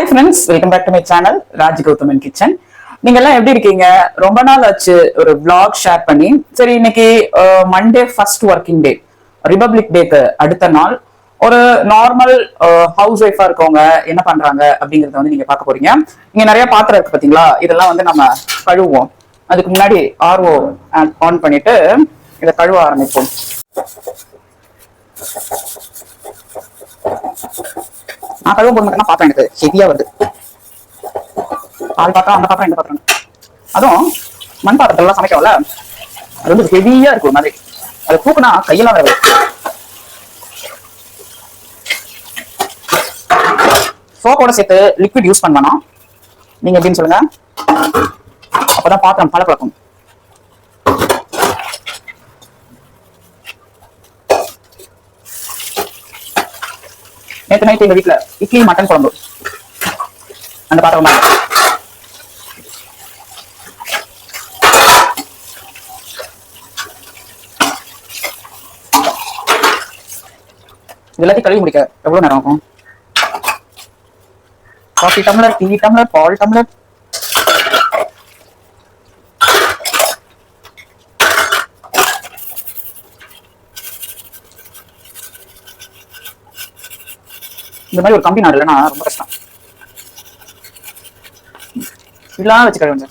Hi friends welcome back to my channel Raj Gauthaman kitchen நீங்க எல்லாம் எப்படி இருக்கீங்க? ரொம்ப நாள் ஆச்சு ஒரு விளாக் ஷேர் பண்ணி. சரி இன்னைக்கு Monday first working day republic டேக்கு அடுத்த நாள். ஒரு நார்மல் ஹவுஸ் ஒய்ஃபா இருக்கவங்க என்ன பண்றாங்க அப்படிங்கறத வந்து நீங்க பார்க்க போறீங்க. இங்க நிறைய பாத்திரம் இருக்கு பாத்தீங்களா? இதெல்லாம் வந்து நம்ம கழுவுவோம். அதுக்கு முன்னாடி ஆர்ஓ ஆன் பண்ணிட்டு இதை கழுவ ஆரம்பிப்போம். நான் கழுவும் போது மட்டும் பாத்திரம் எனக்கு. ஹெவியா வருது. பால் பாத்திரம் அந்த பாத்திரம் இந்த பாத்திரம். அதுவும் மண் பாத்திரத்துல சமைக்கிறோம்ல அது வந்து ஹெவியா இருக்கும் மாதிரி. அது தூக்குனா கையெல்லாம் வராது. சோப்போட சேர்த்து லிக்விட் யூஸ் பண்ணணும் நீங்க எப்படின்னு சொல்லுங்க. அப்பதான் பாத்திரம் பழப்பழக்கும் நேற்று நைட்டு எங்க வீட்டுல இட்லி மட்டன் குழம்பு. அந்த பாத்திரம் தான். எல்லாத்தையும் கழுவி முடிக்க எவ்வளவு நேரம் ஆகும்? காஃபி டம்ளர் டீ டம்ளர் பால் டம்ளர் இந்த மாதிரி ஒரு கம்பி நாடு இல்லைன்னா ரொம்ப கஷ்டம். இதெல்லாம் வச்சு கழுவுங்க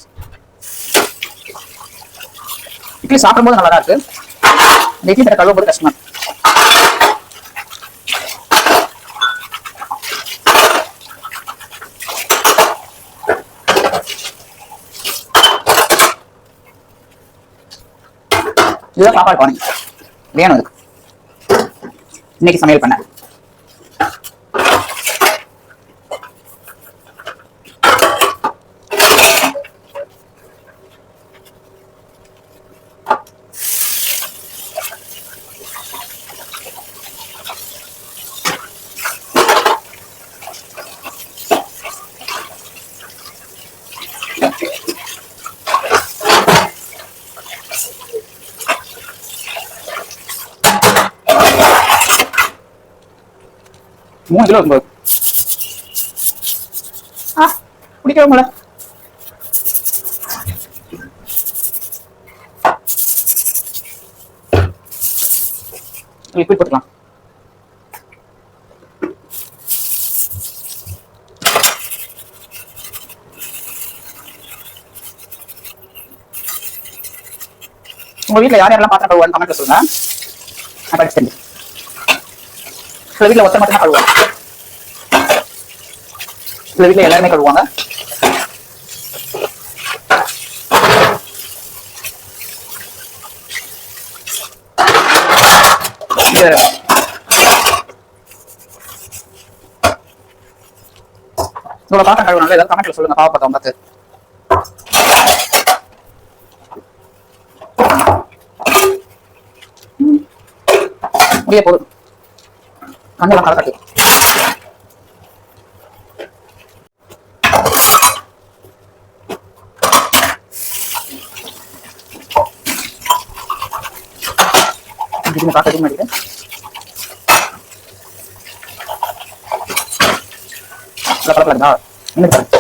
இட்லி சாப்பிடும்போது நல்லா தான் இருக்கு. இந்த இட்லி தட்டை கழுவும் போது கஷ்டமா இருக்கு இதுதான் சாப்பாடு பாருங்க வேணும் இதுக்கு இன்னைக்கு சமையல் பண்ணேன் மூணு கிலோ இருக்கும்போது ஆ பிடிக்கவே முடியல லிக்விட் போட்டுக்கலாம் உங்க வீட்டுல யார் யாரெல்லாம் பாத்திரம் கழுவான்னு கமெண்ட்ல சொல்லுங்க. நான் படிச்சு சில வீட்டுல ஒத்த மட்டும் தான் கழுவாங்க சில வீட்டுல எல்லாருமே கழுவாங்க இது பாத்திரம் கழுவணும் ஏதாவது கமெண்ட்ல சொல்லுங்க. பாவப்பட்டவங்க பார்த்து. முடிய போதும் கண்ணெல்லாம் கலக்கட்டு திடீர்னு காக்க அதிகமாக அடிக்குது இன்னும் பாருங்க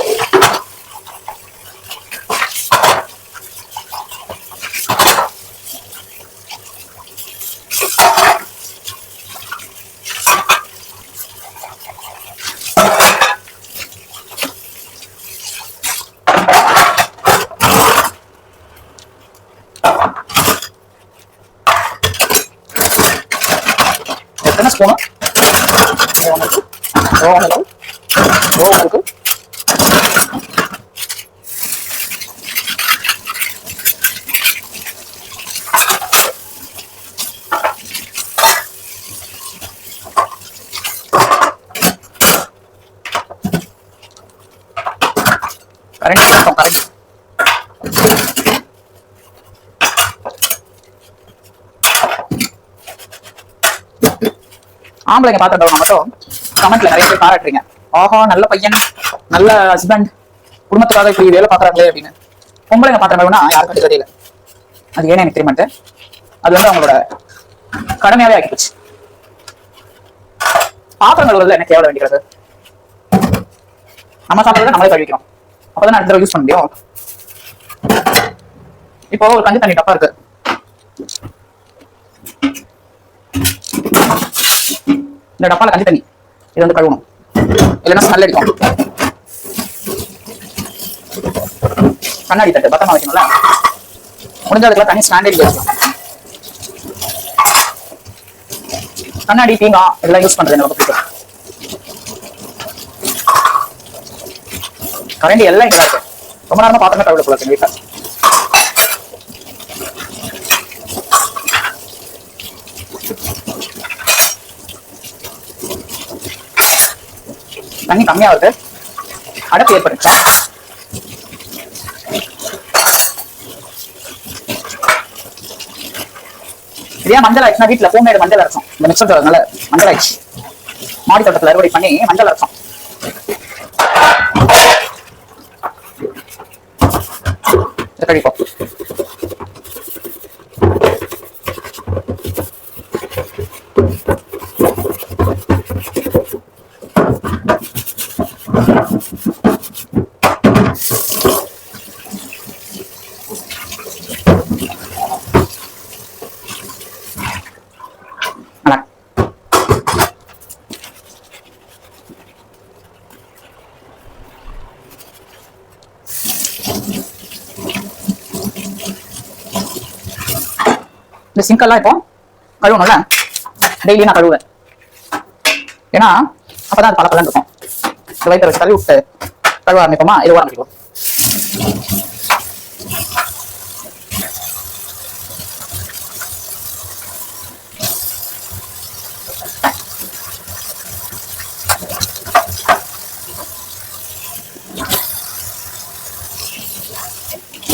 எத்தனை ஸ்பூனு ஓவன் இருக்கு ஓவன் இருக்கு ஓவன் இருக்கு கரண்ட் கரண்ட் கரண்ட் ஆம்பளைங்க பாத்திரம் மட்டும் கமெண்ட்ல நிறைய பேர் பாராட்டுறீங்க. ஆஹா நல்ல பையன் நல்ல ஹஸ்பண்ட் குடும்பத்துக்காக இப்படி வேலை பாக்குறாங்களே அப்படின்னு. பொம்பளைங்க பாத்திரம் யாருக்கும் தெரியல. அது ஏன்னு எனக்கு தெரிய மாட்டேன் அது வந்து அவங்களோட கடமையாவே ஆக்கி போச்சு. பாத்திரம் கழுவுறதுல எனக்கு தேவை வேண்டியது நம்ம சாப்பிட்றத நம்மளே கழுவிக்கிறோம். அப்பதான் அடுத்த தடவை யூஸ் பண்ண முடியும். இப்போ ஒரு கஞ்சி தண்ணி டப்பா இருக்கு. இந்த டப்பால கஞ்சி தண்ணி. இது வந்து கழுவணும். இல்லைன்னா ஸ்மெல் அடிக்கும். கண்ணாடி தட்டு பத்திரமா வைக்கணும்ல? முடிஞ்ச அதுக்குள்ள தனி ஸ்டாண்டர்ட் வச்சுக்கலாம் கண்ணாடி தீங்கா இதெல்லாம் யூஸ் பண்றது எனக்கு பிடிக்கும். கரண்டி எல்லாம் இங்க இருக்கு ரொம்ப நேரமா பாத்திரமே கழுவிட போல இருக்கு வீட்டுல தண்ணி கம்மியா வருது. அடப்பு ஏற்படுச்சா இதே மஞ்சள் ஆயிடுச்சுன்னா வீட்டுல பூமேடு மஞ்சள் அரைச்சோம். இந்த மிக்சர் அதனால மஞ்சள் ஆயிடுச்சு மாடி தோட்டத்துல அறுவடை பண்ணி மஞ்சள் அரைச்சோம் இதை கழிப்போம் நல்லா இந்த சிங்கெல்லாம் இப்போ கழுவணும்ல? டெய்லி நான் கழுவுவேன். ஏன்னா அப்பதான் அது பல இருக்கும். இந்த வயிற்று வச்சு கழுவி விட்டு கழுவ ஆரம்பிப்போமா? இது ஆரம்பிக்கும்.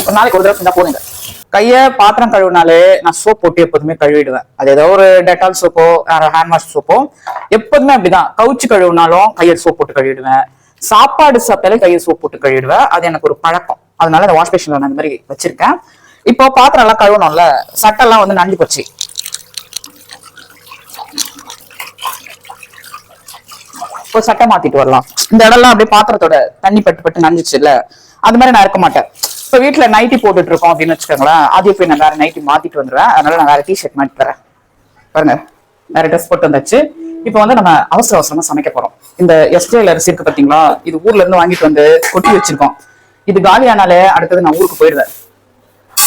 ஒரு நாளைக்கு ஒரு தடவை செஞ்சா போதுங்க கைய பாத்திரம் கழுவினாலே நான் சோப் போட்டு எப்போதுமே கழுவிடுவேன். அது ஏதோ ஒரு டெட்டால் சோப்போ ஹேண்ட் வாஷ் சோப்போ எப்போதுமே அப்படிதான். கவுச்சு கழுவினாலும் கையை சோப் போட்டு கழுவிடுவேன். சாப்பாடு சாப்பிட்டாலே கையை சோப் போட்டு கழுவிடுவேன். அது எனக்கு ஒரு பழக்கம். அதனால அந்த வாஷ் பேஷன்ல நான் இந்த மாதிரி வச்சிருக்கேன். இப்போ பாத்திரம் எல்லாம் கழுவணும்ல சட்டெல்லாம் வந்து நஞ்சு போச்சு. இப்போ சட்டை மாத்திட்டு வரலாம். இந்த இடம்லாம் அப்படியே பாத்திரத்தோட தண்ணி பட்டு பட்டு நனைஞ்சிச்சு இல்ல அது மாதிரி நான் இருக்க மாட்டேன். இப்போ வீட்டில் நைட்டி போட்டுட்டு இருக்கோம் அப்படின்னு வச்சுக்கோங்களேன். அதே போய் நான் வேற நைட்டி மாத்திட்டு வந்துடுவேன் அதனால நான் வேற டிஷர்ட் மாட்டி தரேன் பாருங்க. வேற ட்ரெஸ் போட்டு வந்தாச்சு. இப்போ வந்து நம்ம அவசர அவசரமா சமைக்க போறோம். இந்த எஸ்டேல அரிசி இருக்கு பாத்தீங்களா? இது ஊர்ல இருந்து வாங்கிட்டு வந்து கொட்டி வச்சிருக்கோம். இது காலியானாலே அடுத்தது நான் ஊருக்கு போயிடுவேன்.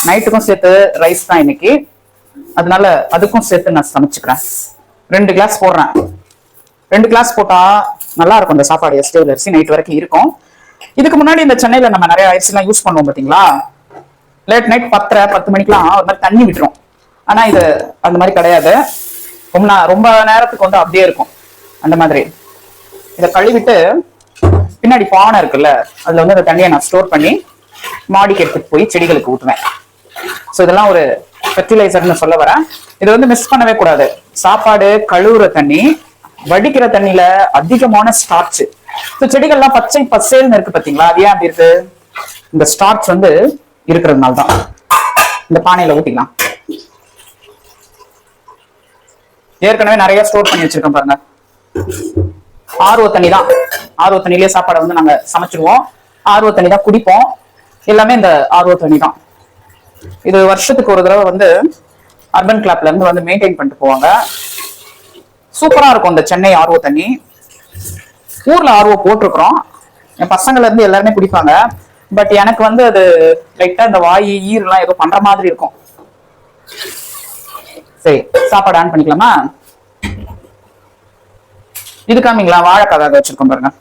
நைட்டுக்கும் சேர்த்து ரைஸ் தான் இன்னைக்கு. அதனால அதுக்கும் சேர்த்து நான் சமைச்சுக்கிறேன். ரெண்டு கிளாஸ் போடுறேன். ரெண்டு கிளாஸ் போட்டா நல்லா இருக்கும் இந்த சாப்பாடு எஸ்டேவில் அரிசி நைட் வரைக்கும் இருக்கும். இதுக்கு முன்னாடி இந்த சென்னையில நம்ம நிறைய அரிசி எல்லாம் யூஸ் பண்ணுவோம் பாத்தீங்களா? லேட் நைட் பத்தரை பத்து மணிக்கெல்லாம் ஒரு மாதிரி தண்ணி விட்டுரும். ஆனா இது அந்த மாதிரி கிடையாது. ரொம்ப நா- ரொம்ப நேரத்துக்கு வந்து அப்படியே இருக்கும். அந்த மாதிரி. இதை கழுவிட்டு பின்னாடி பானை இருக்குல்ல அதுல வந்து அந்த தண்ணியை நான் ஸ்டோர் பண்ணி மாடிக்கு எடுத்துட்டு போய் செடிகளுக்கு ஊற்றுவேன். ஸோ இதெல்லாம் ஒரு ஃபெர்டிலைசர்னு சொல்ல வரேன். இது வந்து மிஸ் பண்ணவே கூடாது. சாப்பாடு கழுவுற தண்ணி வடிக்கிற தண்ணியில அதிகமான ஸ்டார்ச் ஸோ செடிகள்லாம் பச்சை பசேல்னு இருக்கு பாத்தீங்களா? அது ஏன் அப்படி இருக்கு? இந்த ஸ்டார்ச் வந்து இருக்கிறதுனால தான் இந்த பானையில ஊத்திக்கலாம். ஏற்கனவே நிறைய ஸ்டோர் பண்ணி வச்சிருக்கோம் பாருங்க. ஆர்வ தண்ணி தான். ஆர்வ தண்ணிலேயே சாப்பாடை வந்து நாங்க சமைச்சிருவோம். ஆர்வ தண்ணி தான் குடிப்போம். எல்லாமே இந்த ஆர்வ தண்ணி தான். இது வருஷத்துக்கு ஒரு தடவை வந்து அர்பன் கிளாப்ல இருந்து வந்து மெயின்டைன் பண்ணிட்டு போவாங்க. சூப்பரா இருக்கும் இந்த சென்னை ஆர்வ தண்ணி. ஊர்ல ஆர்வ போட்டிருக்கிறோம். என் பசங்கள இருந்து எல்லாருமே குடிப்பாங்க. பட் எனக்கு வந்து அது லைட்டா இந்த வாய் ஈரெல்லாம் ஏதோ பண்ற மாதிரி இருக்கும். சரி சாப்பாடு ஆன் பண்ணிக்கலாமா? இது காமிங்களா? வாழைக்காய் வேக வச்சிருக்கோம் பாருங்க.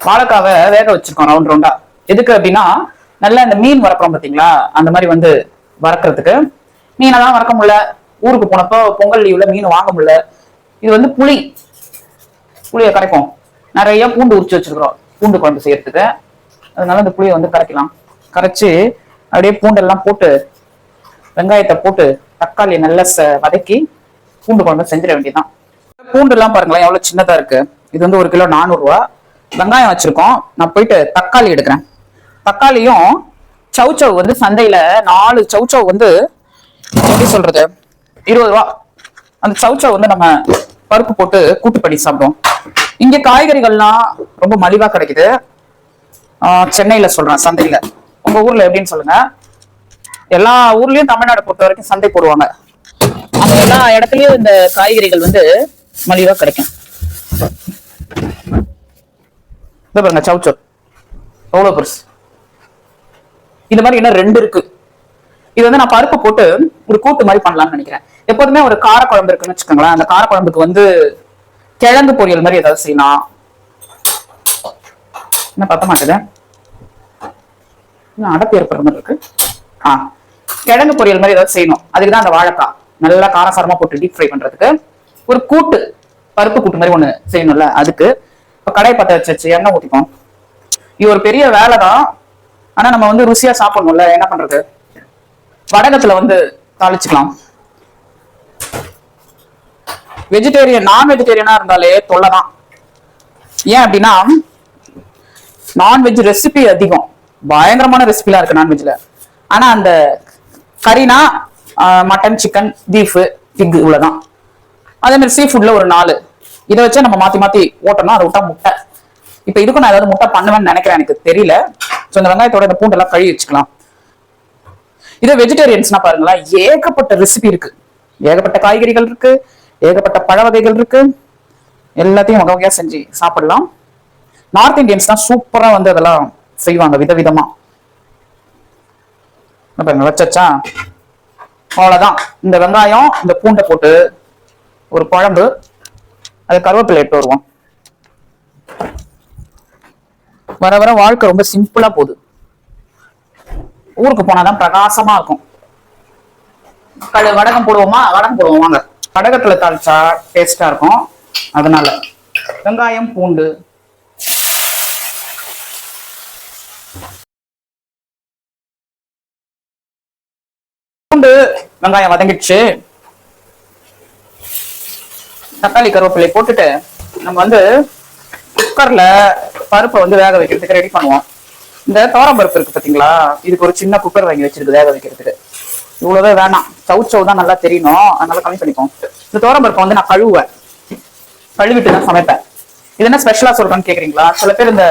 வாழைக்காவை வேக வச்சிருக்கோம் ரவுண்ட் ரவுண்டா எதுக்கு அப்படின்னா நல்லா இந்த மீன் வறக்கிறோம் பாத்தீங்களா? அந்த மாதிரி வந்து வறக்கிறதுக்கு. மீனெல்லாம் வறக்க முடியல. ஊருக்கு போனப்போ பொங்கல் லீவ்ல மீன் வாங்க முடியல. இது வந்து புளி. புளியை கரைப்போம். நிறைய பூண்டு உரிச்சு வச்சிருக்கிறோம். பூண்டு குழம்பு செய்யறதுக்கு. அதனால அந்த புளியை வந்து கரைக்கலாம். கரைச்சு அப்படியே பூண்டெல்லாம் போட்டு வெங்காயத்தை போட்டு தக்காளியை நல்லா ச- வதக்கி பூண்டு குழம்பு செஞ்சிட வேண்டியதுதான். பூண்டு எல்லாம் பாருங்களேன் எவ்வளவு சின்னதா இருக்கு. இது வந்து ஒரு கிலோ நானூறுரூவா வெங்காயம் வச்சிருக்கோம். நான் போயிட்டு தக்காளி எடுக்கிறேன். தக்காளியும் சவுச்சவ் வந்து சந்தையில நாலு சவுச்சவ் வந்து எப்படி சொல்றது? இருபது ரூபா. அந்த சவுச்சவ் வந்து நம்ம பருப்பு போட்டு கூட்டு பண்ணி சாப்பிடுவோம். இங்க காய்கறிகள்லாம் ரொம்ப மலிவா கிடைக்குது. சென்னையில சொல்றேன் சந்தையில. உங்க ஊர்ல எப்படின்னு சொல்லுங்க. எல்லா ஊர்லயும் தமிழ்நாடு பொறுத்த வரைக்கும் சந்தை போடுவாங்க. அந்த எல்லா இடத்துலயும் இந்த காய்கறிகள் வந்து மலிவா கிடைக்கும். இது பாருங்க சவுச்சோ எவ்வளவு பெருசு. இந்த மாதிரி என்ன ரெண்டு இருக்கு. இது வந்து நான் பருப்பு போட்டு ஒரு கூட்டு மாதிரி பண்ணலாம்னு நினைக்கிறேன். எப்போதுமே ஒரு காரக்குழம்பு இருக்குன்னு வச்சுக்கோங்களேன். அந்த காரக்குழம்புக்கு வந்து கிழங்கு பொரியல் மாதிரி ஏதாவது செய்யலாம். என்ன பத்த மாட்டேது. அடப்பு ஏற்படுற மாதிரி இருக்கு. ஆ கிழங்கு பொரியல் மாதிரி ஏதாவது செய்யணும். அதுக்கு தான் அந்த வாழைக்காய். நல்லா காரசாரமா போட்டு டீப் ஃப்ரை பண்றதுக்கு. ஒரு கூட்டு பருப்பு கூட்டு மாதிரி ஒண்ணு செய்யணும்ல அதுக்கு. இப்ப கடை பத்த வச்சு வச்சு எண்ணெய் ஊற்றிப்போம் இது ஒரு பெரிய வேலை தான். ஆனா நம்ம வந்து ருசியா சாப்பிடணும்ல என்ன பண்றது? வடகத்துல வந்து தாளிச்சுக்கலாம். வெஜிடேரியன் நான் வெஜிடேரியனா இருந்தாலே தொல்லைதான். ஏன் அப்படின்னா நான்வெஜ் ரெசிபி அதிகம். பயங்கரமான ரெசிபிலாம் இருக்கு நான்வெஜ்ல ஆனா அந்த கறினா மட்டன் சிக்கன் பீஃப் பிக் இவ்வளவுதான். அதே மாதிரி சீ ஃபுட்ல ஒரு நாலு. இதை வச்சு நம்ம மாத்தி மாத்தி ஓட்டணும். அதை விட்டா முட்டை. இப்ப இதுக்கும் நான் ஏதாவது முட்டை பண்ணுவேன்னு நினைக்கிறேன். எனக்கு தெரியல. ஸோ இந்த வெங்காயத்தோட இந்த பூண்டெல்லாம் கழுவி வச்சுக்கலாம். இதே வெஜிடேரியன்ஸ்னா பாருங்களேன். ஏகப்பட்ட ரெசிபி இருக்கு. ஏகப்பட்ட காய்கறிகள் இருக்கு ஏகப்பட்ட பழ வகைகள் இருக்கு. எல்லாத்தையும் வகை வகையா செஞ்சு சாப்பிடலாம். நார்த் இந்தியன்ஸ் தான் சூப்பரா வந்து அதெல்லாம் செய்வாங்க விதவிதமா. இங்க வச்சா அவ்வளவுதான். இந்த வெங்காயம் இந்த பூண்டை போட்டு ஒரு குழம்பு அது கருவேப்பிலை எட்டு வருவோம். வர வர வாழ்க்கை ரொம்ப சிம்பிளா போகுது. ஊருக்கு போனாதான் பிரகாசமா இருக்கும். கடு வடகம் போடுவோமா? வடகம் போடுவோம். வாங்க. வடகத்துல தாளிச்சா டேஸ்டா இருக்கும். அதனால வெங்காயம் பூண்டு. பூண்டு வெங்காயம் வதங்கிடுச்சு. தக்காளி கருவேப்பிலை போட்டுட்டு நம்ம வந்து குக்கர்ல பருப்பை வந்து வேக வைக்கிறதுக்கு ரெடி பண்ணுவோம். இந்த தோரம் பருப்பு இருக்கு பாத்தீங்களா? இதுக்கு ஒரு சின்ன குக்கர் வாங்கி வச்சிருக்கு வேக வைக்கிறதுக்கு. இவ்வளவே வேணாம். சவுச்சவு தான் நல்லா தெரியணும். அதனால கம்மி பண்ணிப்போம். இந்த தோரம்பருப்பை வந்து நான் கழுவுவேன். கழுவிட்டு தான் சமைப்பேன். இது என்ன ஸ்பெஷலா சொல்றேன்னு கேக்குறீங்களா? சில பேர் இந்த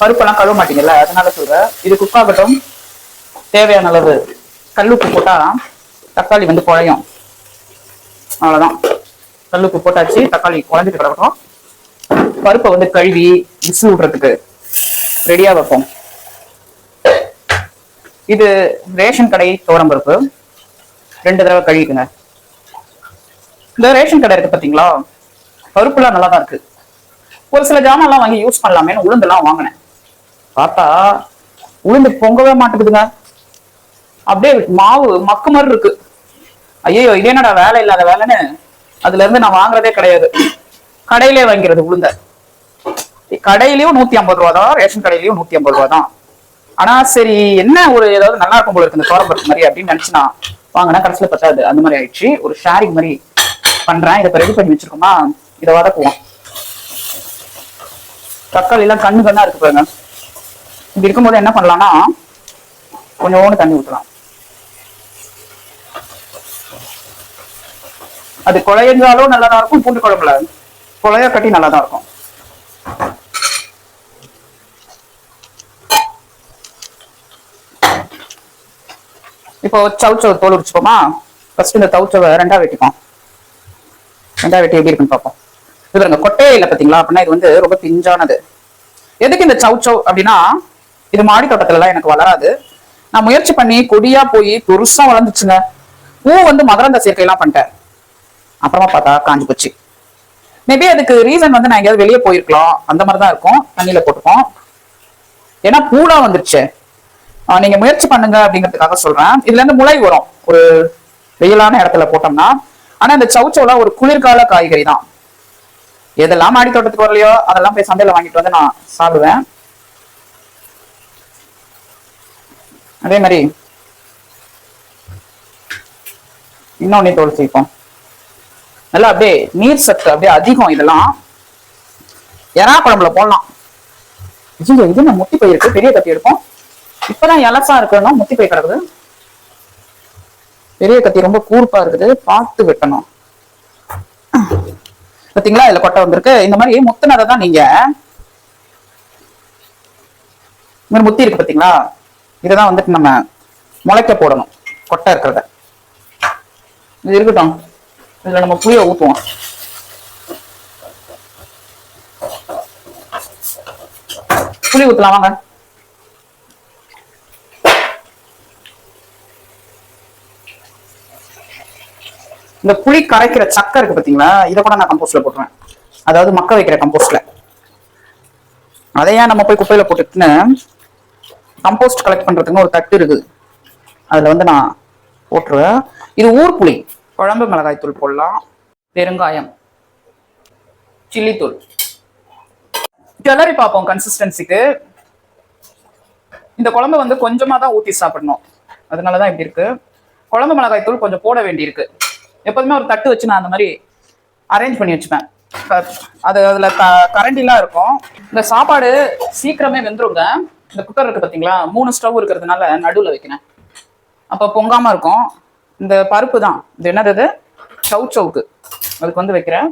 பருப்பெல்லாம் கழுவ மாட்டீங்கல்ல அதனால சொல்றேன். இது குக் ஆகட்டும். தேவையான அளவு கல்லுப்பு போட்டா தக்காளி வந்து குழையும். அவ்வளவுதான். கல்லுப்பு போட்டாச்சு தக்காளி குழஞ்சிட்டு கிடக்கட்டும். பருப்பை வந்து கழுவி விசில் விடுறதுக்கு ரெடியா வைப்போம். இது ரேஷன் கடை தோரம்பருப்பு பருப்பு. ரெண்டு தடவை கழுவிக்குங்க. இந்த ரேஷன் கடை இருக்கு பாத்தீங்களா? பருப்புலாம் நல்லா தான் இருக்கு. ஒரு சில ஜாமான்லாம் வாங்கி யூஸ் பண்ணலாமேன்னு உளுந்தெல்லாம் வாங்கினேன். பார்த்தா உளுந்து பொங்கவே மாட்டேங்குதுங்க. அப்படியே மாவு மக்கு மாதிரி இருக்கு. ஐயோ இதே என்னடா வேலை இல்லாத வேலைன்னு அதுல இருந்து நான் வாங்குறதே கிடையாது. கடையிலே வாங்கிறது உளுந்த. கடையிலயும் நூத்தி ஐம்பது ரூபா தான் ரேஷன் கடையிலயும் நூத்தி ஐம்பது ரூபா தான் ஆனா சரி என்ன ஒரு ஏதாவது நல்லா இருக்கும் போல இருக்கு இந்த தோரம்பருப்பு மாதிரி அப்படின்னு நினைச்சுனா வாங்கினா கடைசியில பத்தாது. அந்த மாதிரி ஆயிடுச்சு. ஒரு ஷேரிங் மாதிரி பண்றேன். இதை ரெடி பண்ணி வச்சிருக்கோமா? இதை வதக்குவோம். தக்காளி எல்லாம் கண்ணு கண்ணா இருக்கு பாருங்க. இப்படி இருக்கும்போது என்ன பண்ணலாம்னா கொஞ்சோண்டு தண்ணி ஊற்றலாம் அது குழையஞ்சாலும் தான் இருக்கும் பூண்டு குழம்புல. குழையா கட்டி நல்லா தான் இருக்கும். இப்போ சவுச்சவை தோல் உரிச்சுப்போமா? ஃபர்ஸ்ட் இந்த தவுச்சவை ரெண்டா வெட்டிப்போம். ரெண்டா வெட்டி எப்படி இருக்குன்னு பார்ப்போம். இது பாருங்க கொட்டையில பாத்தீங்களா அப்படின்னா இது வந்து ரொம்ப பிஞ்சானது. எதுக்கு இந்த சவுச்சவ் அப்படின்னா இது மாடி தோட்டத்துலலாம் எனக்கு வளராது. நான் முயற்சி பண்ணி கொடியா போய் பெருசா வளர்ந்துச்சுங்க. பூ வந்து மகரந்த சேர்க்கை எல்லாம் பண்ணிட்டேன். அப்புறமா பார்த்தா காஞ்சி போச்சு. மேபி அதுக்கு ரீசன் வந்து நான் எங்கேயாவது வெளியே போயிருக்கலாம். அந்த மாதிரி தான் இருக்கும். தண்ணியில போட்டுப்போம். ஏன்னா பூலா வந்துருச்சு. நீங்க முயற்சி பண்ணுங்க அப்படிங்கிறதுக்காக சொல்றேன். இதுல இருந்து முளை வரும் ஒரு வெயிலான இடத்துல போட்டோம்னா ஆனா இந்த சவுச்சோலா ஒரு குளிர்கால காய்கறி தான். எதெல்லாம் மாடி தோட்டத்துக்கு வரலையோ அதெல்லாம் போய் சந்தையில வாங்கிட்டு வந்து நான் சாப்பிடுவேன். அதே மாதிரி இன்னொன்னு தோல் நல்லா அப்படியே நீர் சத்து அப்படியே அதிகம் இதெல்லாம். எறா குழம்புல போடலாம். இது என்ன முட்டி போயிருக்கு? பெரிய தட்டி எடுப்போம். இப்பதான் இலசா இருக்குன்னா முத்தி போய் கிடக்குது. பெரிய கத்தி ரொம்ப கூர்ப்பா இருக்குது. பார்த்து வெட்டணும். பார்த்தீங்களா இதுல கொட்டை வந்திருக்கு. இந்த மாதிரி முத்துனதை தான் நீங்க இந்த மாதிரி முத்தி இருக்கு பாத்தீங்களா? இதுதான் வந்துட்டு நம்ம முளைக்க போடணும். கொட்டை இருக்கிறத. இது இருக்கட்டும். இதுல நம்ம புளிய ஊத்துவோம். புளி ஊத்தலாம். வாங்க. இந்த புளி கரைக்கிற சக்கை இருக்கு பாத்தீங்களா? இதை கூட நான் கம்போஸ்ட்ல போட்டுருவேன். அதாவது மக்க வைக்கிற கம்போஸ்ட்ல அதையா நம்ம போய் குப்பையில போட்டுட்டுன்னு கம்போஸ்ட் கலெக்ட் பண்றதுக்கு ஒரு தட்டு இருக்குது. அதுல வந்து நான் போட்டுருவேன். இது ஊர் புளி. குழம்பு மிளகாய் தூள் போடலாம். பெருங்காயம். சில்லி தூள். கிளறி பார்ப்போம் கன்சிஸ்டன்சிக்கு இந்த குழம்பு வந்து கொஞ்சமாக தான் ஊற்றி சாப்பிடணும். அதனாலதான் இப்படி இருக்கு. குழம்பு மிளகாய் தூள் கொஞ்சம் போட வேண்டியிருக்கு. எப்போதுமே ஒரு தட்டு வச்சு நான் அந்த மாதிரி அரேஞ்ச் பண்ணி வச்சுப்பேன். அது அதில் க கரண்டிலாம் இருக்கும். இந்த சாப்பாடு சீக்கிரமே வெந்துருங்க. இந்த குக்கர் இருக்குது பார்த்தீங்களா மூணு ஸ்டவ் இருக்கிறதுனால நடுவில் வைக்கிறேன். அப்போ பொங்காமல் இருக்கும். இந்த பருப்பு தான். இது என்னது இது? சவு சவுக்கு அதுக்கு வந்து வைக்கிறேன்.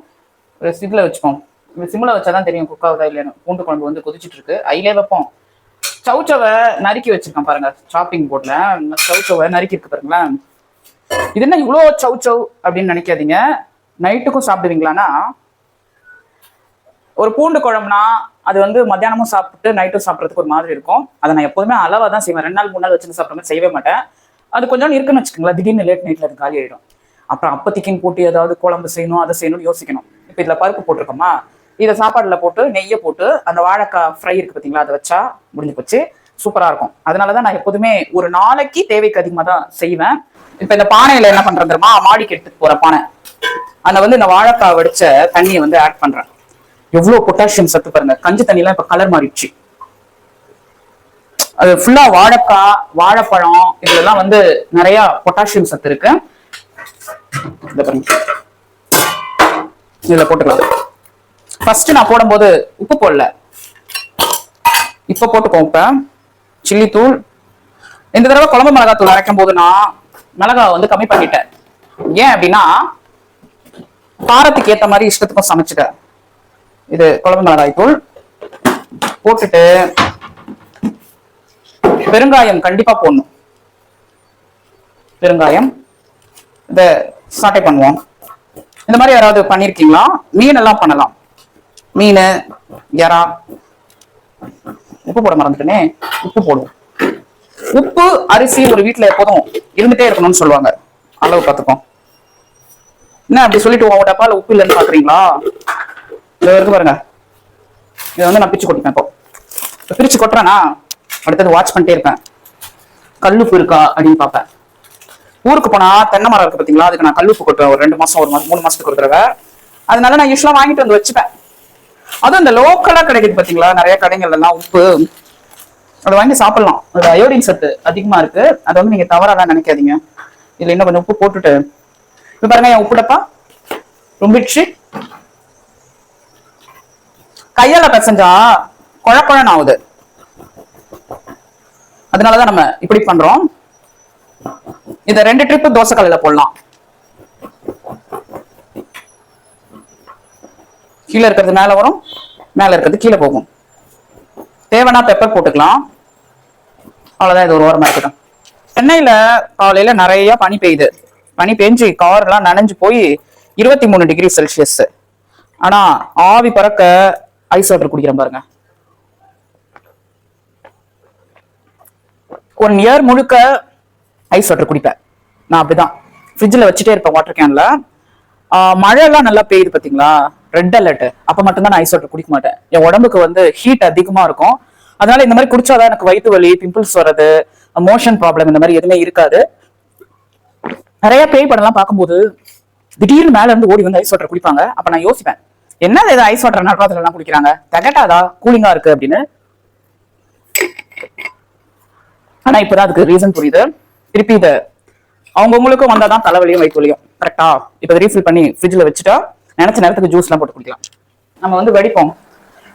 ஒரு சிம்மில் வச்சுப்போம். இந்த வச்சா வச்சாதான் தெரியும் குக் ஆகுதா இல்லையானு பூண்டு குழம்பு வந்து கொதிச்சுட்டு இருக்கு. அதிலே வைப்போம். சவுச்சவை நறுக்கி வச்சிருக்கேன் பாருங்க. ஷாப்பிங் போர்டில் சவுச்சவை நறுக்கி இருக்கு பாருங்களேன். இது என்ன இவ்வளோ சவு சவ் அப்படின்னு நினைக்காதீங்க. நைட்டுக்கும் சாப்பிடுவீங்களான்னா ஒரு பூண்டு குழம்புனா அது வந்து மத்தியானமும் சாப்பிட்டு நைட்டும் சாப்பிட்றதுக்கு ஒரு மாதிரி இருக்கும். அதை நான் எப்போதுமே அளவாக தான் செய்வேன். ரெண்டு நாள் மூணு நாள் வச்சுன்னு சாப்பிட்ற மாதிரி செய்யவே மாட்டேன். அது கொஞ்சம் இருக்குன்னு வச்சுக்கோங்களேன். திடீர்னு லேட் நைட்டில் அது காலி ஆயிடும். அப்புறம் அப்பத்திக்கின்னு போட்டு ஏதாவது குழம்பு செய்யணும் அதை செய்யணும்னு யோசிக்கணும். இப்போ இதில் பருப்பு போட்டிருக்கோமா? இதை சாப்பாடில் போட்டு நெய்யை போட்டு அந்த வாழைக்காய் ஃப்ரை இருக்கு பார்த்தீங்களா அதை வச்சா முடிஞ்சு போச்சு. சூப்பராக இருக்கும். அதனால தான் நான் எப்போதுமே ஒரு நாளைக்கு தேவைக்கு அதிகமாக தான் செய்வேன். இப்ப இந்த பானையில என்ன பண்றது தெரியுமா? மாடிக்கு எடுத்துட்டு போற பானை. அதில் வந்து இந்த வாழைக்காய் வடிச்ச தண்ணியை வந்து ஆட் பண்றேன். எவ்வளவு பொட்டாசியம் சத்து பாருங்க. கஞ்சி தண்ணிலாம் இப்ப கலர் மாறிடுச்சு. அது ஃபுல்லா வாழைக்காய் வாழைப்பழம் இதெல்லாம் வந்து நிறைய பொட்டாசியம் சத்து இருக்கு. இதை பாருங்க. இதுல போட்டுக்கலாம். ஃபர்ஸ்ட் நான் போடும்போது உப்பு போடல. இப்ப போட்டுக்கோம் இப்ப. சில்லி தூள். இந்த தடவை குழம்பு மிளகாய் தூள் அரைக்கும் போது நான் மிளகாய் வந்து கம்மி பண்ணிட்டேன் ஏன் அப்படின்னா காரத்துக்கு ஏத்த மாதிரி இஷ்டத்துக்கும் சமைச்சிட்டேன் இது குழம்பு மிளகாய் தூள். போட்டுட்டு பெருங்காயம் கண்டிப்பா போடணும். பெருங்காயம். இத சாட்டை பண்ணுவோம். இந்த மாதிரி யாராவது பண்ணிருக்கீங்களா? மீன் எல்லாம் பண்ணலாம். மீன் எறா. உப்பு போட மறந்துட்டேனே. உப்பு போடுவோம். உப்பு அரிசி ஒரு வீட்டுல எப்போதும் இருந்துட்டே இருக்கணும்னு சொல்லுவாங்க. அளவு பார்த்துக்கோ. என்ன அப்படி சொல்லிட்டு உங்க டப்பால உப்பு இல்லைன்னு பாக்குறீங்களா இருக்கு பாருங்க. இதை வந்து நான் பிரிச்சு கொட்டிப்பேன் இப்போ. பிரிச்சு கொட்டுறேன்னா அடுத்தது வாட்ச் பண்ணிட்டே இருப்பேன். கல்லுப்பு இருக்கா அப்படின்னு பார்ப்பேன். ஊருக்கு போனா தென்னை மரம் இருக்கு பாத்தீங்களா அதுக்கு நான் கல்லுப்பு கொட்டுவேன். ஒரு ரெண்டு மாசம் ஒரு மாசம் மூணு மாசத்துக்கு ஒரு தடவை. அதனால நான் யூஸ்வலா வாங்கிட்டு வந்து வச்சுப்பேன். அதுவும் இந்த லோக்கலா கிடைக்குது பாத்தீங்களா நிறைய கடைகள்ல எல்லாம் உப்பு அதை வாங்கி சாப்பிடலாம். அது அயோடின் சத்து அதிகமா இருக்கு. அதை வந்து நீங்க தவறாலாம் நினைக்காதீங்க. இதுல இன்னும் கொஞ்சம் உப்பு போட்டுட்டு. இப்போ பாருங்க என் உப்பு டப்பா. ரொம்பிடுச்சு கையால பிசைஞ்சா குழ ஆகுது அதனாலதான் நம்ம இப்படி பண்றோம். இத ரெண்டு ட்ரிப்பு தோசை கல்லுல போடலாம். கீழே இருக்கிறது மேல வரும். மேல இருக்கிறது கீழே போகும். தேவைன்னா பெப்பர் போட்டுக்கலாம். அவ்வளவுதான் இது ஒரு ஓரமா இருக்கட்டும். சென்னையில காலையில நிறைய பனி பெய்யுது. பனி பெஞ்சு கார் எல்லாம் நனைஞ்சு போய் இருபத்தி மூணு டிகிரி செல்சியஸ். ஆனா ஆவி பறக்க ஐஸ் வாட்டர் குடிக்கிறேன் பாருங்க. ஒன் இயர் முழுக்க ஐஸ் வாட்டர் குடிப்பேன். நான் அப்படிதான். ஃப்ரிட்ஜில் வச்சுட்டே இருப்பேன் வாட்டர் கேன்ல மழை எல்லாம் நல்லா பெய்யுது பாத்தீங்களா? ரெட் அலர்ட் அப்ப மட்டும்தான் நான் ஐஸ் வாட்டர் குடிக்க மாட்டேன். என் உடம்புக்கு வந்து ஹீட் அதிகமா இருக்கும். அதனால இந்த மாதிரி குடிச்சாதான் எனக்கு வயிற்று வலி பிம்பிள்ஸ் வர்றது மோஷன் ப்ராப்ளம் இந்த மாதிரி எதுவுமே இருக்காது. நிறைய பேய் படம்லாம் பார்க்கும்போது திடீர்னு மேல இருந்து ஓடி வந்து ஐஸ் வாட்டர் குடிப்பாங்க. அப்ப நான் யோசிப்பேன் என்ன இது ஐஸ் வாட்டர் நடராத்துல எல்லாம் குடிக்கிறாங்க? தகட்டாதா? கூலிங்கா இருக்கு அப்படின்னு. ஆனா இப்பதான் அதுக்கு ரீசன் புரியுது. திருப்பி இத அவங்கவுங்களுக்கும் வந்தாதான் தலைவலியும் வயிற்று வலியும். கரெக்டா இப்ப ரீஃபில் பண்ணி ஃப்ரிட்ஜ்ல வச்சுட்டா நினைச்ச நேரத்துக்கு ஜூஸ் எல்லாம் போட்டு குடிக்கலாம். நம்ம வந்து வெடிப்போம்.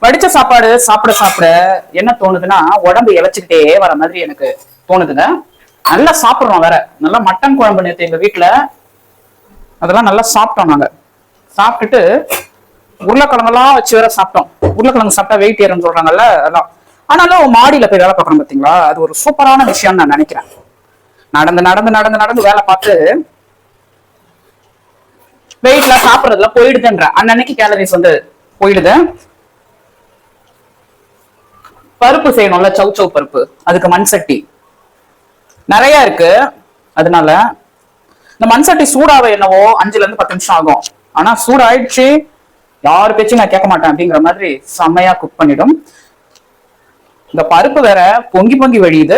வடிச்ச சாப்பாடு சாப்பிட சாப்பிட என்ன தோணுதுன்னா உடம்பு இழைச்சிக்கிட்டே வர மாதிரி எனக்கு தோணுதுங்க. நல்லா சாப்பிடுறோம் வேற. நல்லா மட்டன் குழம்பு நேற்று எங்க வீட்டுல அதெல்லாம் நல்லா சாப்பிட்டோம் நாங்க. சாப்பிட்டுட்டு உருளைக்கிழங்கெல்லாம் வச்சு வேற சாப்பிட்டோம். உருளைக்கிழங்கு சாப்பிட்டா வெயிட் ஏறும்னு சொல்றாங்கல்ல அதெல்லாம் ஆனாலும் மாடியில போய் வேலை பார்க்குறோம் பாத்தீங்களா? அது ஒரு சூப்பரான விஷயம்னு நான் நினைக்கிறேன். நடந்து நடந்து நடந்து நடந்து வேலை பார்த்து வெயிட்ல சாப்பிடுறதுல போயிடுதுன்ற. அன்னன்னைக்கு கேலரிஸ் வந்து போயிடுது. பருப்பு செய்யணும்ல சௌ சௌ பருப்பு. அதுக்கு மண் சட்டி நிறைய இருக்கு. அதனால இந்த மண் சட்டி சூடாவ என்னவோ அஞ்சுல இருந்து பத்து நிமிஷம் ஆகும். ஆனா சூடாயிடுச்சு. யார் பேச்சும் நான் கேட்க மாட்டேன் அப்படிங்கிற மாதிரி செம்மையா குக் பண்ணிடும். இந்த பருப்பு வேற பொங்கி பொங்கி வழியுது.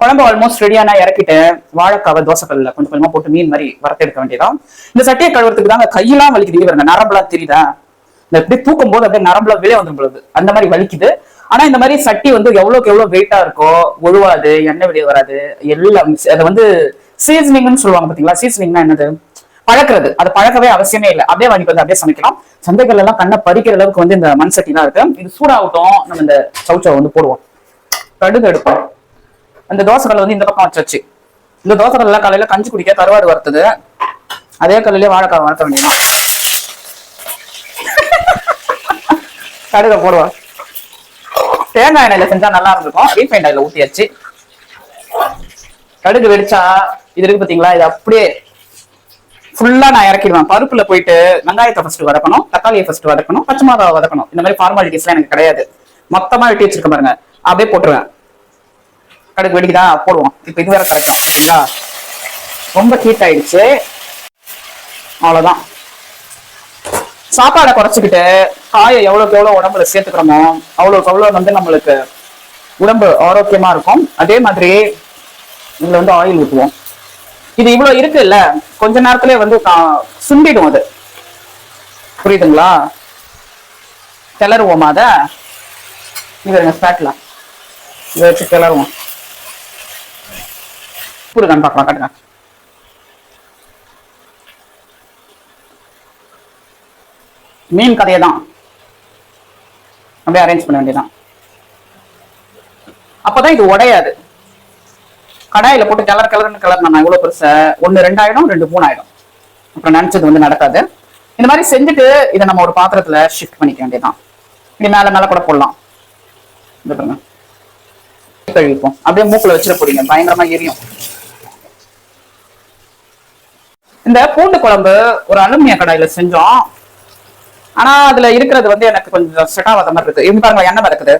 குழம்பு ஆல்மோஸ்ட் ரெடியா நான் இறக்கிட்டேன். வாழைக்காவை தோசைக்கல்ல கொஞ்சம் கொஞ்சமா போட்டு மீன் மாதிரி வறுத்து எடுக்க வேண்டியதான் இந்த சட்டியை கழுவுறதுக்கு தாங்க கையெல்லாம் வலிக்குது. இங்க பாருங்க நரம்புலாம் தெரியுதா? இந்த அப்படியே தூக்கும் போது அப்படியே நரம்புல வெளியே வந்துடும் பொழுது. அந்த மாதிரி வலிக்குது. ஆனா இந்த மாதிரி சட்டி வந்து எவ்வளவுக்கு எவ்வளவு வெயிட்டா இருக்கோ ஒழுவாது எண்ணெய் வெளியே வராது எல்லாம் அதை வந்து சீசனிங்னு சொல்லுவாங்க பாத்தீங்களா? சீசனிங்னா என்னது? பழக்கிறது. அது பழக்கவே அவசியமே இல்லை. அப்படியே வாங்கி வந்து அப்படியே சமைக்கலாம். சந்தைகள் எல்லாம் கண்ணை பறிக்கிற அளவுக்கு வந்து இந்த மண் சட்டி தான் இருக்கு. இது சூடாகட்டும் நம்ம இந்த சவுச்சவை வந்து போடுவோம். கடுகு எடுப்போம். அந்த தோசைகள் வந்து இந்த பக்கம் வச்சாச்சு. இந்த தோசைக்கல்ல காலையில கஞ்சி குடிக்க கருவாடு வறுத்தது. அதே கல்லுலயே வாழைக்காய் வளர்த்த வேண்டியதான் கடுகை போடுவோம். தேங்காய் எண்ணெயில செஞ்சா நல்லா இருந்திருக்கும். ரீஃபைண்ட் ஆயில ஊத்தியாச்சு. கடுகு வெடிச்சா இது இருக்கு பாத்தீங்களா? இது அப்படியே ஃபுல்லா நான் இறக்கிடுவேன். பருப்புல போயிட்டு வெங்காயத்தை ஃபர்ஸ்ட் வதக்கணும் தக்காளியை ஃபர்ஸ்ட் வதக்கணும் பச்சை மிளகாவை வதக்கணும். இந்த மாதிரி ஃபார்மாலிட்டிஸ்லாம் எனக்கு கிடையாது. மொத்தமா வெட்டி வச்சிருக்க பாருங்க. அப்படியே போட்டுருவேன். கடுகு வெடிக்குதா? போடுவோம். இப்போ இது வேற கிடைக்கும் சரிங்களா? ரொம்ப ஹீட் ஆயிடுச்சு. அவ்வளவுதான். சாப்பாடை குறைச்சிக்கிட்டு காயை எவ்வளோக்கு எவ்வளோ உடம்புல சேர்த்துக்கிறோமோ அவ்வளோக்கு அவ்வளோ வந்து நம்மளுக்கு உடம்பு ஆரோக்கியமா இருக்கும். அதே மாதிரி இதில் வந்து ஆயில் ஊற்றுவோம் இது இவ்வளோ இருக்குல்ல கொஞ்ச நேரத்துலேயே வந்து கா- சுண்டிடும் அது. புரியுதுங்களா? கிளறுவோமா அதை? இது ஸ்டாட்ல இதை வச்சு கிளறுவோம். புரியுதான்னு பார்க்கலாம் கட்டுங்க. மீன் கதையை தான் அப்படியே அரேஞ்ச் பண்ண வேண்டியதான் அப்போதான் இது உடையாது. கடாயில போட்டு கலர் கலர்னு கலர் நான் இவ்வளோ பெருசா? ஒன்று ரெண்டாயிடும் ரெண்டு மூணு ஆயிடும் அப்புறம் நினச்சது வந்து நடக்காது. இந்த மாதிரி செஞ்சுட்டு இதை நம்ம ஒரு பாத்திரத்துல ஷிஃப்ட் பண்ணிக்க வேண்டியதான் இப்படி மேல மேலே கூட போடலாம். இந்த பாருங்க. கழிப்போம் அப்படியே மூக்குல வச்சிட போறீங்க. பயங்கரமா எரியும். இந்த பூண்டு குழம்பு ஒரு அலுமினிய கடாயில் செஞ்சோம். ஆனா அதுல இருக்கிறது வந்து எனக்கு கொஞ்சம் செட் ஆகாத மாதிரி இருக்கு இவங்க பாருங்க எண்ணெய் மிதக்குது.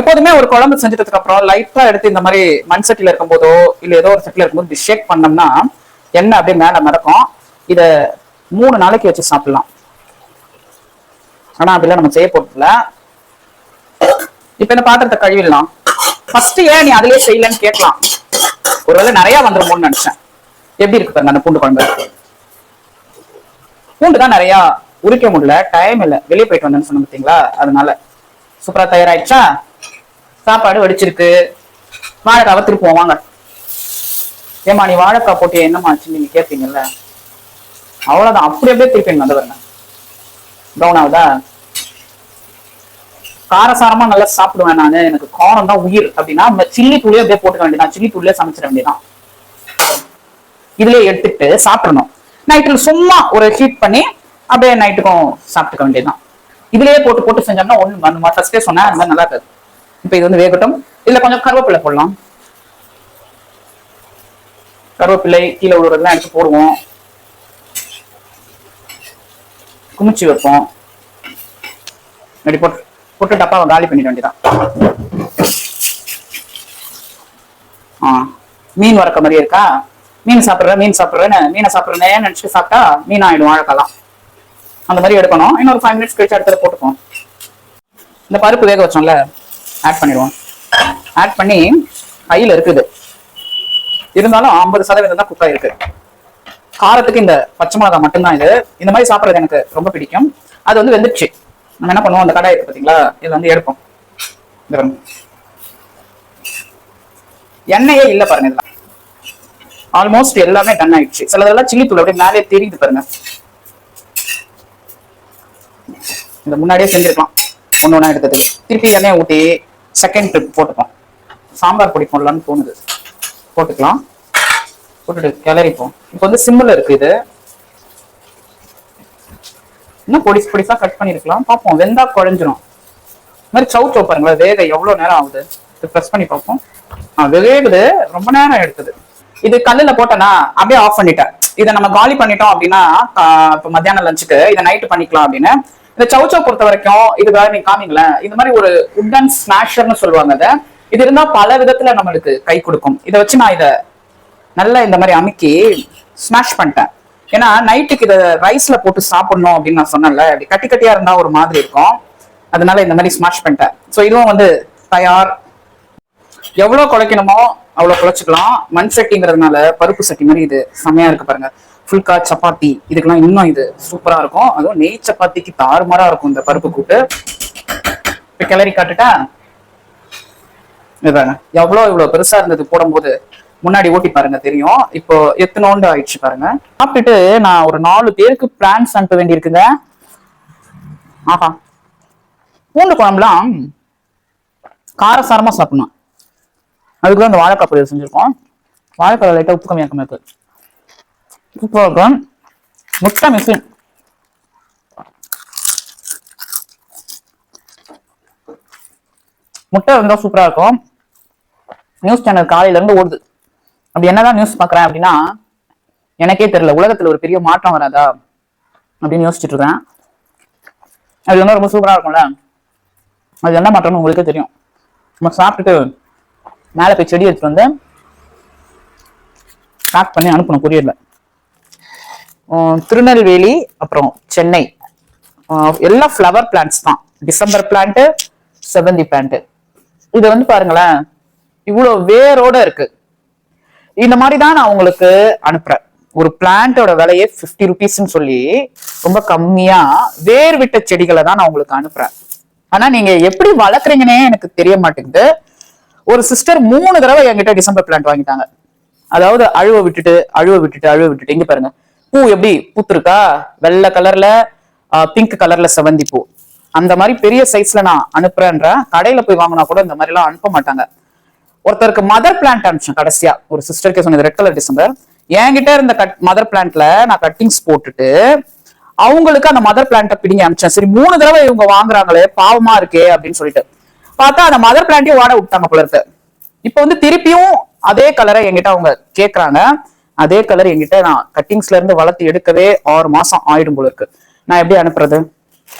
எப்போதுமே ஒரு குழம்பு செஞ்சதுக்கு அப்புறம் லைட்டா எடுத்து இந்த மாதிரி மண் சட்டில இருக்கும் போதோ இல்ல ஏதோ ஒரு சட்டில இருக்கும்போது இப்படி ஷேக் பண்ணோம்னா எண்ணெய் அப்படியே மேல மிதக்கும். இத மூணு நாளைக்கு வச்சு சாப்பிடலாம். ஆனா அப்படிலாம் நம்ம செய்ய போறதில்ல. இப்ப இந்த பாத்திரத்தை கழுவிடலாம். ஃபர்ஸ்ட் ஏன் நீ அதுலயே செய்யலன்னு கேட்கலாம். ஒருவேளை நிறைய வந்துருமோன்னு நினைச்சேன். எப்படி இருக்கு பாருங்க அந்த பூண்டு குழம்பு. பூண்டு தான் நிறைய உரிக்க முடியல டைம் இல்ல. வெளியே போயிட்டு வந்தேன்னு சொன்ன பார்த்தீங்களா அதனால. சூப்பரா தயாராயிடுச்சா? சாப்பாடு வடிச்சிருக்கு. வாழைக்காய் திருப்போம் வாங்க. ஏமா நீ வாழைக்காய் போட்டு என்னம்மா ஆச்சுன்னு நீங்க கேட்பீங்கல்ல அவ்வளவுதான். அப்படி அப்படியே திருப்பி வந்து பாருங்க. ப்ரௌன் ஆகுதா? காரசாரமா நல்லா சாப்பிடுவேன் நானு. எனக்கு காரம் தான் உயிர். அப்படின்னா சில்லி தூளே அப்படியே போட்டுக்க வேண்டியதான் சில்லி தூளே சமைச்சிட வேண்டியதான் இதுலயே எடுத்துட்டு சாப்பிடணும். நைட்டில் சும்மா ஒரு ஹீட் பண்ணி அப்படியே நைட்டுக்கும் சாப்பிட்டுக்க வேண்டியதுதான். இதுலயே போட்டு போட்டு செஞ்சோம்னா ஒண்ணு அந்த ஃபர்ஸ்டே சொன்னேன் அந்த மாதிரி நல்லா இருக்காது. இப்போ இது வந்து வேகட்டும். இல்ல கொஞ்சம் கருவேப்பிலை போடலாம். கருவேப்பிலை கீழே உழுவுறதுலாம் எடுத்து போடுவோம். குமிச்சு வைப்போம். இப்படி போட்டு போட்டு டப்பாவை காலி பண்ணிட வேண்டியதான் ஆ மீன் வறக்க மாதிரியே இருக்கா? மீன் சாப்பிட்றேன் மீன் சாப்பிட்றேன்னு மீனை சாப்பிட்றேன்னு நினச்சிட்டு சாப்பிட்டா மீன் ஆயிடும் வாழைக்கலாம். அந்த மாதிரி எடுக்கணும். இன்னொரு ஃபைவ் மினிட்ஸ் கழிச்சு அடுத்தது போட்டுக்கோம் இந்த பருப்பு வேக வச்சோம்ல ஆட் பண்ணிடுவோம். ஆட் பண்ணி கையில் இருக்குது. இருந்தாலும் ஐம்பது சதவீதம் தான் குக் ஆயிருக்கு காரத்துக்கு இந்த பச்சை மிளகா மட்டும்தான் இது. இந்த மாதிரி சாப்பிட்றது எனக்கு ரொம்ப பிடிக்கும். அது வந்து வெந்துடுச்சு. நம்ம என்ன பண்ணுவோம்? அந்த கடை இருக்கு பார்த்தீங்களா இதில் வந்து எடுப்போம். இந்த பாருங்க. எண்ணெயே இல்லை பாருங்க இதெல்லாம். ஆல்மோஸ்ட் எல்லாமே டன் ஆயிடுச்சு. சிலதெல்லாம் சில்லி தூள் அப்படியே மேலே தெரியுது பாருங்க. இந்த முன்னாடியே செஞ்சிருக்கலாம். ஒன்று ஒன்றா எடுத்ததுக்கு. திருப்பி எண்ணெய் ஊட்டி செகண்ட் ட்ரிப் போட்டுப்போம் சாம்பார் பொடி போடலான்னு தோணுது. போட்டுக்கலாம். போட்டுட்டு கிளறிப்போம் இப்போ வந்து சிம்மில் இருக்கு இது. இன்னும் பொடிஸ் பொடிசா கட் பண்ணிருக்கலாம். பார்ப்போம். வெந்தா குழஞ்சிரும். இது மாதிரி சவு சவு பாருங்களேன். வேக எவ்வளவு நேரம் ஆகுது? ப்ரெஸ் பண்ணி பார்ப்போம். ஆ, வேகுது. ரொம்ப நேரம் எடுக்குது இது கல்லுல போட்டேன்னா அப்படியே ஆஃப் பண்ணிட்டேன். இதை நம்ம காலி பண்ணிட்டோம் அப்படின்னா இப்போ மத்தியானம் லஞ்சுக்கு இதை நைட்டு பண்ணிக்கலாம் அப்படின்னு. இந்த சவுச்சோ பொறுத்த வரைக்கும் இதுக்காக நீங்க காமிங்களேன். இந்த மாதிரி ஒரு உட்டன் ஸ்மாஷர்னு சொல்லுவாங்க அதை. இது இருந்தா பல விதத்துல நம்மளுக்கு கை கொடுக்கும். இதை வச்சு நான் இதை நல்லா இந்த மாதிரி அமுக்கி ஸ்மாஷ் பண்ணிட்டேன். ஏன்னா நைட்டுக்கு இதை ரைஸ்ல போட்டு சாப்பிடணும் அப்படின்னு நான் சொன்னேன்ல. அப்படி கட்டி கட்டியா இருந்தா ஒரு மாதிரி இருக்கும். அதனால இந்த மாதிரி ஸ்மாஷ் பண்ணிட்டேன். ஸோ இதுவும் வந்து தயார். எவ்வளவு குழைக்கணுமோ அவ்வளவு குழைச்சிக்கலாம் மண் சட்டிங்கிறதுனால பருப்பு சட்டி மாதிரி இது செமையா இருக்கு பாருங்க. ஃபுல்கா சப்பாத்தி. இதுக்கெல்லாம் இன்னும் இது சூப்பரா இருக்கும். அதுவும் நெய் சப்பாத்திக்கு தாறுமாறா இருக்கும் இந்த பருப்பு கூட்டு. இப்ப கிளறி காட்டுட்டா? இதாங்க எவ்வளவு இவ்வளவு பெருசா இருந்தது போடும்போது. முன்னாடி ஓட்டி பாருங்க தெரியும். இப்போ எத்தனோண்டு ஆயிடுச்சு பாருங்க. சாப்பிட்டுட்டு நான் ஒரு நாலு பேருக்கு பிளான்ஸ் அனுப்ப வேண்டியிருக்குங்க. ஆஹா. பூண்டு குழம்புலாம் காரசாரமா சாப்பிடணும். அதுக்கு தான் இந்த வாழைக்காய் பொரியல் செஞ்சிருக்கோம். வாழைக்காய் லைட்டா உப்பு கம்மியாக கம்மியாக இருக்கு சூப்பராக இருக்கும் முட்டை மிஷின். முட்டை இருந்தா சூப்பரா இருக்கும். நியூஸ் சேனல் காலையில இருந்து ஓடுது. அப்படி என்னதான் நியூஸ் பாக்குறேன் அப்படின்னா எனக்கே தெரியல. உலகத்துல ஒரு பெரிய மாற்றம் வராதா அப்படின்னு யோசிச்சுட்டு இருக்கேன். அது வந்து ரொம்ப சூப்பரா இருக்கும்ல. அது என்ன மாற்றம்னு உங்களுக்கே தெரியும். நம்ம சாப்பிட்டுட்டு மேலே போய் செடி எடுத்துட்டு வந்து பேக் பண்ணி அனுப்பணும் கொரியர்ல திருநெல்வேலி அப்புறம் சென்னை. எல்லாம் ஃப்ளவர் பிளான்ட்ஸ் தான். டிசம்பர் பிளான்ட்டு செவந்தி பிளான்ட்டு இது வந்து பாருங்களேன் இவ்வளோ வேரோட இருக்கு. இந்த மாதிரி தான் நான் உங்களுக்கு அனுப்புறேன். ஒரு பிளான்ட்டோட விலையே ஃபிஃப்டி ருபீஸ்ன்னு சொல்லி ரொம்ப கம்மியா வேர் விட்ட செடிகளை தான் நான் உங்களுக்கு அனுப்புறேன். ஆனா நீங்க எப்படி வளர்க்குறீங்கன்னே எனக்கு தெரிய மாட்டேங்குது. ஒரு சிஸ்டர் மூணு தடவை என்கிட்ட டிசம்பர் பிளான்ட் வாங்கிட்டாங்க. அதாவது அழுவ விட்டுட்டு அழுவ விட்டுட்டு அழுவ விட்டுட்டு இங்க பாருங்க. பூ எப்படி பூத்திருக்கா? வெள்ளை கலர்ல பிங்க் கலர்ல செவந்தி பூ. அந்த மாதிரி பெரிய சைஸ்ல நான் அனுப்புறேன்ற கடையில போய் வாங்கினா கூட இந்த மாதிரி எல்லாம் அனுப்ப மாட்டாங்க. ஒருத்தருக்கு மதர் பிளான்ட் அனுப்பிச்சேன் கடைசியா. ஒரு சிஸ்டருக்கு சொன்னது ரெட் கலர் டிசம்பர் என்கிட்ட இருந்த கட் மதர் பிளான்ட்ல நான் கட்டிங்ஸ் போட்டுட்டு அவங்களுக்கு அந்த மதர் பிளான்ட்டை பிடிங்க அனுப்பிச்சேன். சரி மூணு தடவை இவங்க வாங்குறாங்களே பாவமா இருக்கே அப்படின்னு சொல்லிட்டு. பார்த்தா அந்த மதர் பிளான்ட்டையும் வாட விட்டாங்க போல இருக்கு. இப்போ வந்து திருப்பியும் அதே கலரை என்கிட்ட அவங்க கேக்குறாங்க. அதே கலர் என்கிட்ட நான் கட்டிங்ஸ்ல இருந்து வளர்த்து எடுக்கவே ஆறு மாசம் ஆயிடும் போல இருக்கு. நான் எப்படி அனுப்புறது?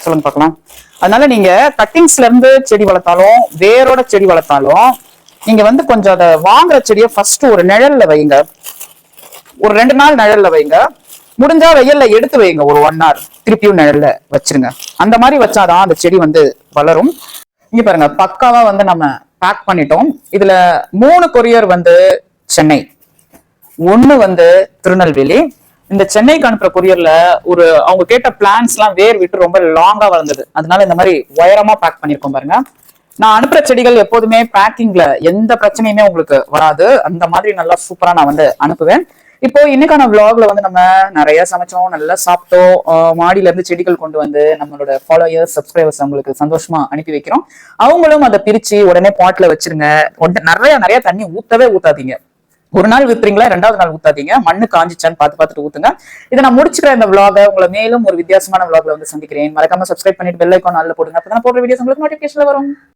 சொல்லுங்க பார்க்கலாம். அதனால நீங்க கட்டிங்ஸ்ல இருந்து செடி வளர்த்தாலும் வேரோட செடி வளர்த்தாலும் நீங்க வந்து கொஞ்சம் அதை வாங்குற செடியை ஃபர்ஸ்ட் ஒரு நிழல்ல வைங்க. ஒரு ரெண்டு நாள் நிழல்ல வைங்க. முடிஞ்சா வெயில்ல எடுத்து வைங்க. ஒரு ஒன் ஹவர் திருப்பியும் நிழல்ல வச்சிருங்க. அந்த மாதிரி வச்சாதான் அந்த செடி வந்து வளரும். இங்க பாருங்க பக்காவா வந்து நம்ம பேக் பண்ணிட்டோம். இதுல மூணு கொரியர் வந்து சென்னை. ஒண்ணு வந்து திருநெல்வேலி. இந்த சென்னைக்கு அனுப்புற கொரியர்ல ஒரு அவங்க கேட்ட பிளான்ஸ் எல்லாம் வேர் விட்டு ரொம்ப லாங்கா வளர்ந்தது. அதனால இந்த மாதிரி உயரமா பேக் பண்ணிருக்கோம் பாருங்க. நான் அனுப்புற செடிகள் எப்போதுமே பேக்கிங்ல எந்த பிரச்சனையுமே உங்களுக்கு வராது. அந்த மாதிரி நல்லா சூப்பரா நான் வந்து அனுப்புவேன். இப்போ இன்னைக்கான விளாக்ல வந்து நம்ம நிறைய சமைச்சோம் நல்லா சாப்பிட்டோம். மாடியில இருந்து செடிகள் கொண்டு வந்து நம்மளோட ஃபாலோயர்ஸ் சப்ஸ்கிரைபர்ஸ் அவங்களுக்கு சந்தோஷமா அனுப்பி வைக்கிறோம். அவங்களும் அதை பிரிச்சு உடனே பாட்ல வச்சிருங்க. நிறைய நிறைய தண்ணி ஊத்தவே ஊத்தாதீங்க. ஒரு நாள் வித்துறீங்களா ரெண்டாவது நாள் ஊத்தாதீங்க. மண்ணு காஞ்சிச்சான்னு பார்த்து பார்த்துட்டு ஊத்துங்க. இதை நான் முடிச்சுக்கிற இந்த vlog உங்களை மேலும் ஒரு வித்தியாசமான விளாக்ல வந்து சந்திக்கிறேன். மறக்காம சப்ஸ்கிரைப் பண்ணிட்டு பெல் ஐக்கான் அதுல போடுங்க. அப்பதான் போடுற வீடியோஸ் உங்களுக்கு நோட்டிபிகேஷன்ல வரும்.